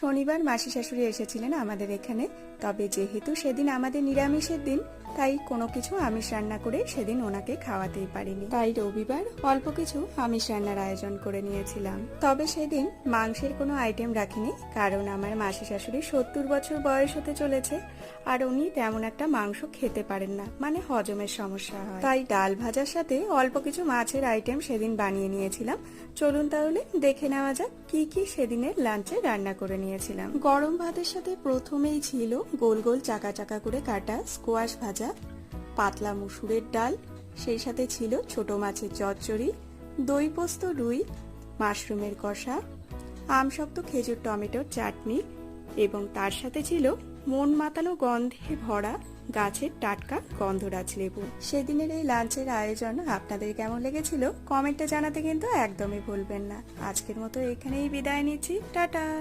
শনিবার মাসি শাশুড়ি এসেছিলেন আমাদের এখানে। তবে যেহেতু সেদিন আমাদের নিরামিষের দিন, তাই কোনো কিছু আমিষ রান্না করে সেদিন ওনাকে খাওয়াতেই পারিনি। তাই রবিবার অল্প কিছু আমিষ রান্নার আয়োজন করে নিয়েছিলাম। তবে সেদিন মাংসের কোনো আইটেম রাখিনি, কারণ আমার মাসি শাশুড়ি সত্তর বছর বয়স হতে চলেছে, আর উনি তেমন একটা মাংস খেতে পারেন না মানে হজমের সমস্যা হয়। তাই ডাল ভাজার সাথে অল্প কিছু মাছের আইটেম সেদিন বানিয়ে নিয়েছিলাম। চলুন তাহলে দেখে নেওয়া যাক কি কি সেদিনের লাঞ্চে রান্না করে নিয়েছিলাম গরম ভাতের সাথে প্রথমেই ছিল গোল গোল চাকা চাকা করে কাটা স্কোয়াশ ভাজা, পাতলা মুসুরের ডাল, সেই সাথে ছিল ছোট মাছের চচ্চড়ি, দই পোস্ত, রুই, মাশরুমের কষা আমশক্ত খেজুর টমেটোর চাটনি এবং তার সাথে ছিল মন মাতানো গন্ধে ভরা গাছের টাটকা গন্ধরাজ লেবু। সেদিনের এই লাঞ্চের আয়োজন আপনাদের কেমন লেগেছিল? কমেন্টে জানাতে কিন্তু একদমই ভুলবেন না। আজকের মতো এখানেই বিদায় নিচ্ছি। টাটা!